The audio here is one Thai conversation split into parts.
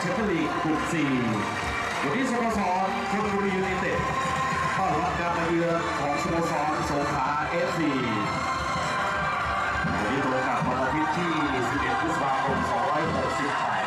เชั่นลีกลุ่ม4วันนี้สโมสรชลบุรียูไนเต็ดต้อนรับการมาเยือนของสโมสรสงขลาเอฟซีวันนี้ตรงกับวันอาทิตย์ที่ 11 พฤษภาคม 2568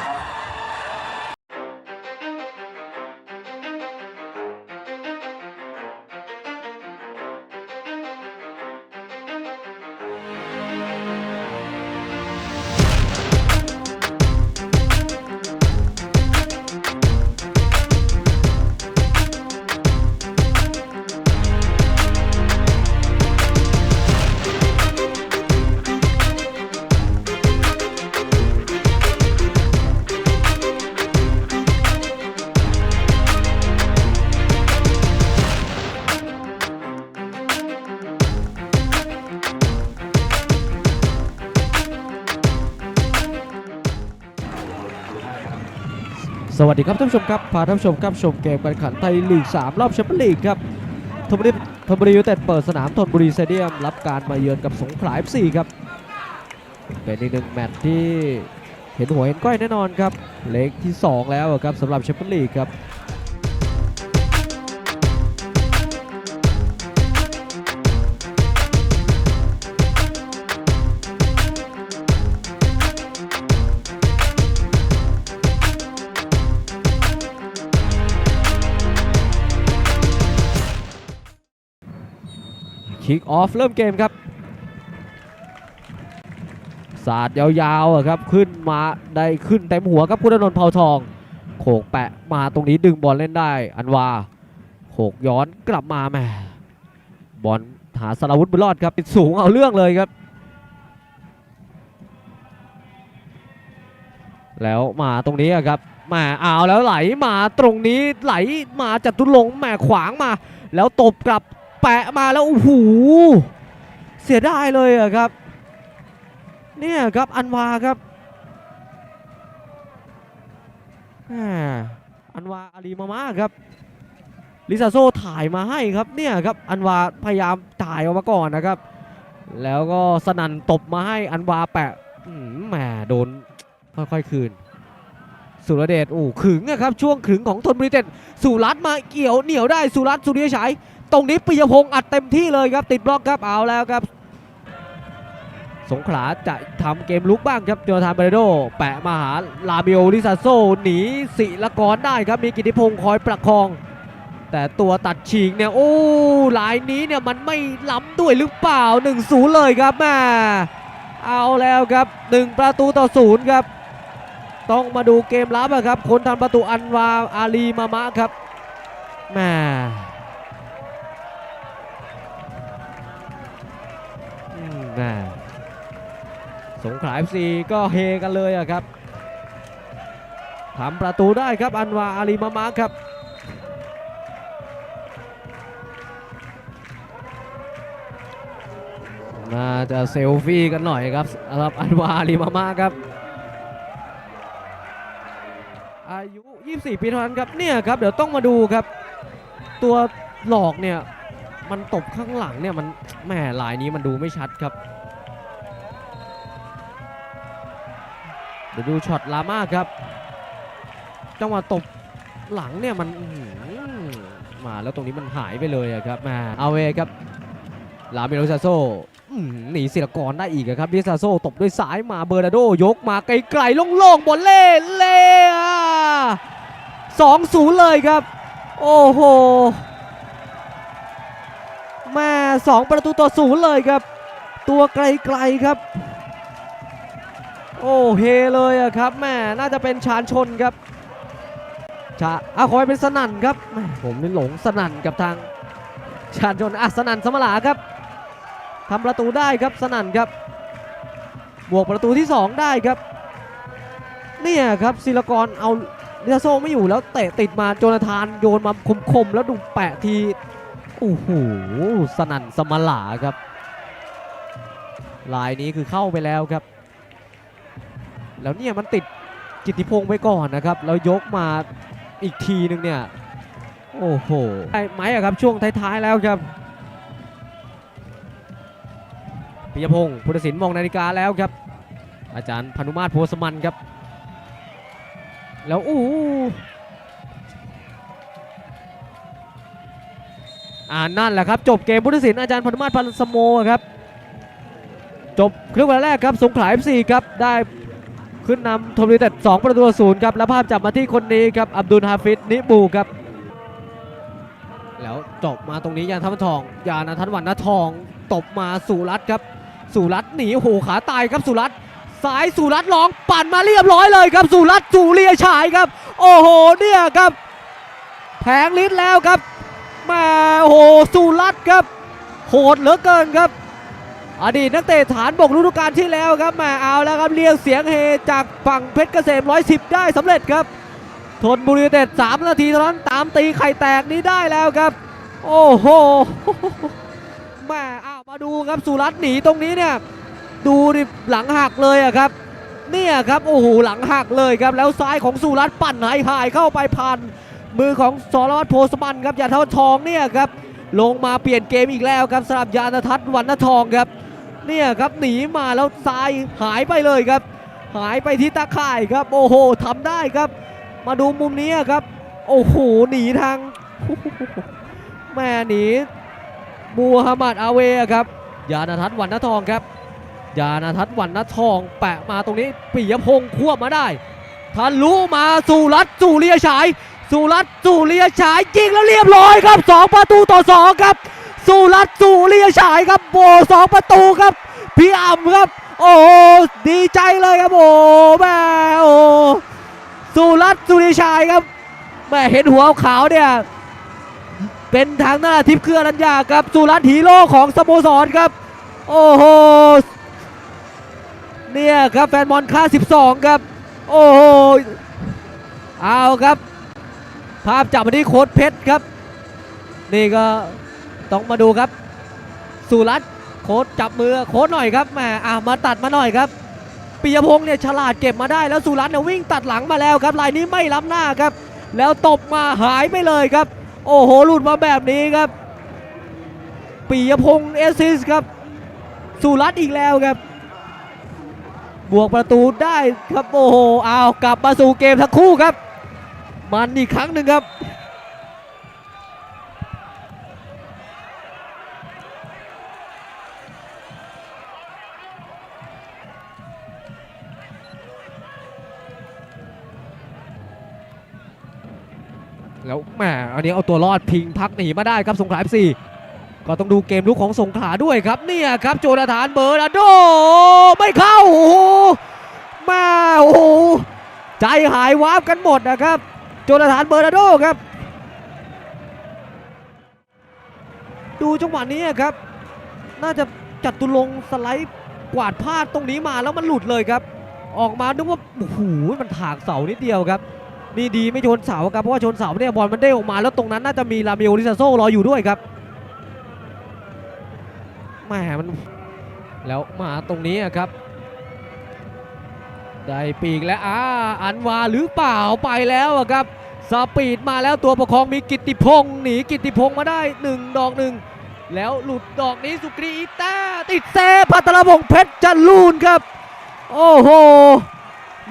วัสดีครับท่านผู้ชมครับพาท่านผู้ชมครับชมเกมการแข่งขันไทยลีก 3 รอบแชมเปี้ยนลีกครับธนบุรีธนบุรียูเต็ดเปิดสนามธนบุรีสเตเดียม รับการมาเยือนกับสงขลา FC ครับ เป็นอีกหนึ่งแมตช์ที่เห็นหัวเห็นก้อยแน่นอนครับ เล็กที่ 2 แล้วครับสำหรับแชมเปี้ยนลีกครับ คิกออฟเริ่มเกมครับสาดยาวๆครับขึ้นมาได้ขึ้นเต็มหัวครับคุณอนนท์เผาทอง โขกแปะมาตรงนี้ดึงบอลเล่นได้ อันวาโขกย้อนกลับมาแหมบอลหาสารวุฒิบุญรอดครับติดสูงเอาเรื่องเลยครับ แล้วมาตรงนี้ครับแหมาเอาแล้วไหลมาตรงนี้ไหลมาจัตุรงแหมขวางมา แล้วตบกลับ แปะมาแล้วโอ้โหเสียดายเลยอะครับ เนี่ยครับอันวาครับอันวาอาลีมามาครับลิซาโซถ่ายมาให้ครับเนี่ยครับอันวาพยายามถ่ายออกมาก่อนนะครับ แล้วก็สนันตบมาให้อันวาแปะแหมโดนค่อยๆคืน สุรเดชโอ้ขึงนะครับช่วงขึงของทนบรีเต็ดสุรัตมาเกี่ยวเหนียวได้สุรัตสุริยฉาย ตรงนี้ปิยพงศ์อัดเต็มที่เลยครับติดบล็อกครับเอาแล้วครับ สงขลาจะทำเกมลุกบ้างครับโจทานเบรโด แปะมาหาลาบิโอลิซาโซหนีศิละกรได้ครับมีกิติพงศ์คอยประคอง แต่ตัวตัดฉีกเนี่ยโอ้ลายนี้เนี่ยมันไม่ล้ำด้วยหรือเปล่า1-0เลยครับแม่เอาแล้วครับ 1 ประตูต่อศูนย์ครับต้องมาดูเกมลับอะครับคนทำประตูอันวาอาลีมามะครับแม่ สงขลา FC ก็เฮกันเลยอะครับทำประตูได้ครับอันวาอาลีมามะครับน่าจะเซลฟี่กันหน่อยครับสำหรับอันวาอาลีมามะครับอายุ 24 ปีเท่านั้นครับเนี่ยครับเดี๋ยวต้องมาดูครับ ตัวหลอกเนี่ยมันตบข้างหลังเนี่ยมันแหมลายนี้มันดูไม่ชัดครับ เดี๋ยวดูช็อตลาม่าครับ จังหวะตบหลังเนี่ยมันมาแล้วตรงนี้มันหายไปเลยอะครับแมาเอาเวครับลาเมโลซาโซหนีศิลกรได้อีกครับดิซาโซตบด้วยซ้ายมาเบอร์นาโดยกมาไกลๆโล่งๆบอลเล่เล่สองศูนย์เลยครับ โอ้โหแม่สองประตูต่อศูนย์เลยครับ ตัวไกลๆครับ โอ้เฮเลยอะครับแม่น่าจะเป็นชานชนครับชาอาคอยเป็นสนั่นครับแม่ผมนี่หลงสนั่นกับทางชานชนอะสนั่นสมลาครับทำประตูได้ครับสนั่นครับ บวกประตูที่ 2 ได้ครับเนี่ยครับศิลกรเอาเดโซไม่อยู่แล้วเตะติดมาโจนาธานโยนมาคมๆแล้วดูแปะทีโอ้โหสนั่นสมลาครับลายนี้คือเข้าไปแล้วครับ แล้วเนี่ยมันติดกิติพงศ์ไปก่อนนะครับแล้วยกมาอีกทีนึงเนี่ยโอ้โหไอ้ไหมอะครับช่วงท้ายๆแล้วครับปิยพงศ์พุทธศิลป์มองนาฬิกาแล้วครับ อาจารย์พนุมาตรโพสมันครับ แล้วอู้อ่านั่นแหละครับ จบเกมพุทธศิลป์อาจารย์พนุมาศพันธ์สโมครับ จบครึ่งเวลาแรกครับ สงขลา FC ครับได้ ขึ้นนำทอมยูไนเต็ด2ประตูศูนย์ครับแล้วภาพจับมาที่คนนี้ครับอับดุลฮาฟิดนิบูครับ แล้วจบมาตรงนี้ยานทัพทองยานทันวันนทองตบมาสุรัตครับสุรัตหนีโอ้โหขาตายครับสุรัตสายสุรัตน์ลองปั่นมาเรียบร้อยเลยครับสุรัตสุเรียฉายครับ โอ้โหเนี่ยครับแผงลิ้นแล้วครับมาโอ้โหสุรัตครับ โหดเหลือเกินครับ อดีตนักเตะฐานบกฤดูกาลที่แล้วครับแหมาเอาแล้วครับเรียกเสียงเฮจากฝั่งเพชรเกษม110 ได้สำเร็จครับทนบุรีเต็ด3นาทีเท่านั้นตามตีไข่แตกนี้ได้แล้วครับ โอ้โหแม่อ้าวมาดูครับสุรัตน์หนีตรงนี้เนี่ยดูดิหลังหักเลยอะครับเนี่ยครับโอ้โหหลังหักเลยครับแล้วซ้ายของสุรัตน์ปั่นหายหายเข้าไปพันมือของสรวัตรโพสมันครับยาเท่าทองเนี่ยครับลงมาเปลี่ยนเกมอีกแล้วครับสำหรับยานทัศน์วันนทองครับ เนี่ยครับหนีมาแล้วซ้ายหายไปเลยครับ หายไปที่ตาข่ายครับ โอ้โหทำได้ครับ มาดูมุมนี้ครับ โอ้โหหนีทางแม่หนีมูฮัมหมัดอาเวครับ ยานาทัศน์วันนทองครับยานาทัศน์วันนทอง แปะมาตรงนี้ปิยพงศ์ควบมาได้ทะลุมาสู่รัตสู่เลียฉายสู่รัตสู่เลียฉายยิงแล้วเรียบร้อยครับ 2 ประตูต่อ 2 ครับ สู่รัตน์สู่เลียฉายครับโบสองประตูครับ พี่อ่ำครับ โอ้ดีใจเลยครับโอ้แม่โอ้สู่รัตน์สู่เลียฉายครับแม่เห็นหัวขาวเนี่ยเป็นทางหน้าทิพย์เครือรัญญาครับสุรัตน์ฮีโร่ของสโมสรครับ โอ้โหเนี่ยครับแฟนบอลค่า 12 ครับ โอ้โหเอาครับ ภาพจับมาที่โค้ดเพชรครับ นี่ก็ ต้องมาดูครับ สุรัตน์โค้ดจับมือโค้ดหน่อยครับแหมอะมาตัดมาหน่อยครับปิยพงษ์เนี่ยฉลาดเก็บมาได้แล้วสุรัตน์เนี่ยวิ่งตัดหลังมาแล้วครับลายนี้ไม่ล้ำหน้าครับ แล้วตบมาหายไปเลยครับ โอ้โหหลุดมาแบบนี้ครับปิยพงษ์เอซิสครับสุรัตน์อีกแล้วครับ บวกประตูได้ครับโอ้โหเอากลับมาสู่เกมทั้งคู่ครับ มันอีกครั้งหนึ่งครับ แล้วแหมอันนี้เอาตัวรอดพิงพักหนีมาได้ครับสงขลา FC ก็ต้องดูเกมลุกของสงขลาด้วยครับเนี่ยครับโจนาธานเบอร์นาร์โดไม่เข้าโอ้โหมาโอ้โหใจหายวาบกันหมดนะครับ โจนาธานเบอร์นาร์โดครับ ดูจังหวะนี้ครับ น่าจะจัดตุลงสไลด์กวาดพลาดตรงนี้มาแล้วมันหลุดเลยครับ ออกมานึกว่าโอ้โหมันถากเสานิดเดียวครับ นี่ดีไม่ชนเสาครับเพราะว่าชนเสาเนี่ยบอลมันเด้ออกมาแล้วตรงนั้นน่าจะมีลาเมโอลิซาโซรออยู่ด้วยครับแหมมันแล้วมาตรงนี้ครับได้ปีกแล้วอ่าอันวาหรือเปล่าไปแล้วครับสปีดมาแล้วตัวประคองมีกิติพงศ์หนีกิติพงศ์มาได้หนึ่งดอกหนึ่งแล้วหลุดดอกนี้สุกรีอีต้าติดเซฟพัทรพงเพชรจันลูนครับ โอ้โห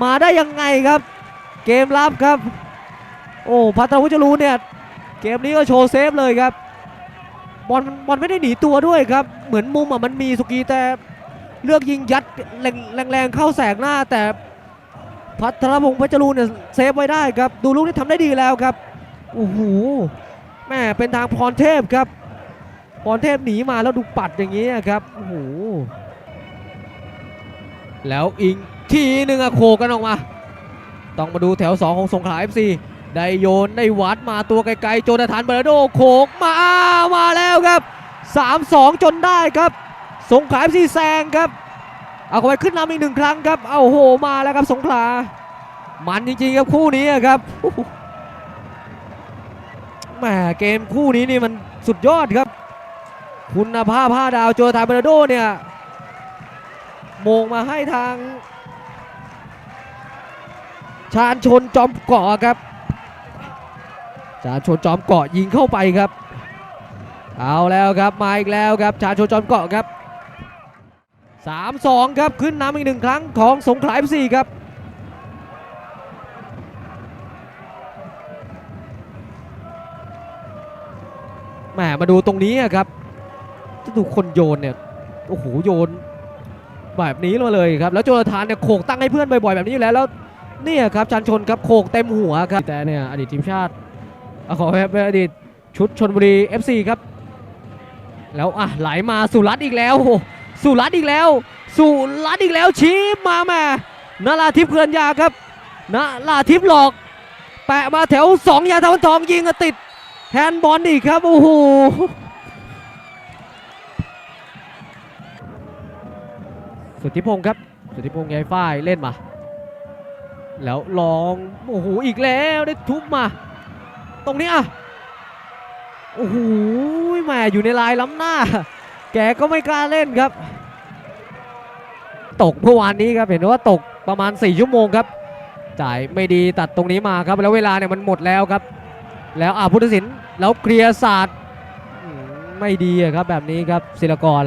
มาได้ยังไงครับ เกมรับครับ โอ้พัทรวุฒิจรูนเนี่ย เกมนี้ก็โชว์เซฟเลยครับบอลบอลไม่ได้หนีตัวด้วยครับ เหมือนมุมอะมันมีสุกีแต่เลือกยิงยัดแรงแรงๆเข้าแสกหน้า แต่พัทรพงศ์พชรจรูนเนี่ยเซฟไว้ได้ครับ ดูลูกนี้ทำได้ดีแล้วครับโอ้โหแม่เป็นทางพรเทพครับพรเทพหนีมาแล้วดูปัดอย่างนี้ครับโอ้โหแล้วอิงทีหนึ่งอะโขกกันออกมา ต้องมาดูแถว 2 ของสงขลา FC ได้โยนได้วัดมาตัวไกลๆ โจนาธานเบอร์โดโขกมามาแล้วครับ 3-2 จนได้ครับ สงขลา FC แซงครับ เอาเข้าไปขึ้นนำอีกหนึ่งครั้งครับ เอาโหมาแล้วครับสงขลา มันจริงๆครับคู่นี้ครับแหมเกมคู่นี้นี่มันสุดยอดครับ คุณภาพ5ดาวโจนาธานเบอร์โดเนี่ยโมงมาให้ทาง ชาญชนจอมเกาะครับ ชาญชนจอมเกาะยิงเข้าไปครับ เอาแล้วครับมาอีกแล้วครับ ชาญชนจอมเกาะครับ 3-2 ครับขึ้นนำอีกหนึ่งครั้งของสงขลาเอฟซีครับแหมมาดูตรงนี้ครับดูคนโยนเนี่ยโอ้โหโยนแบบนี้มาเลยครับแล้วโจนาธานเนี่ยโขกตั้งให้เพื่อนบ่อยๆแบบนี้อยู่แล้วแล้ว เนี่ยครับชันชนครับโขกเต็มหัวครับแต่เนี่ยอดีตทีมชาติอขอให้เป็นอดีตชุดชนบุรี FC ครับ แล้วอะไหลมาสุรัตอีกแล้วสุรัตอีกแล้ว สุรัตอีกแล้วชี้มาแม่นาราทิพย์เคลื่อนยาครับนาราทิพย์หลอก แปะมาแถวสองยาตะวันทองยิงติดแฮนด์บอลอีกครับโอ้โหสุทธิพงศ์ครับ สุทธิพงศ์ยายฝ้ายเล่นมา แล้วลองโอ้โหอีกแล้วได้ทุบมา ตรงนี้อะโอ้โหแหม่อยู่ในลายล้ำหน้า แกก็ไม่กล้าเล่นครับ ตกเมื่อวานนี้ครับเห็นว่าตกประมาณ 4 ชั่วโมงครับ จ่ายไม่ดีตัดตรงนี้มาครับ แล้วเวลาเนี่ยมันหมดแล้วครับ แล้วอาพุทธศิลป์แล้วเคลียร์ศาสตร์ไม่ดีครับแบบนี้ครับศิลกร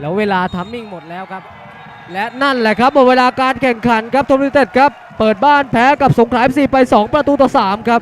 แล้วเวลาทัมมิ่งหมดแล้วครับ และนั่นแหละครับหมดเวลาการแข่งขันครับทอมยูเต็ดครับ เปิดบ้านแพ้กับสงขลาซีไป 2 ประตูต่อ 3 ครับ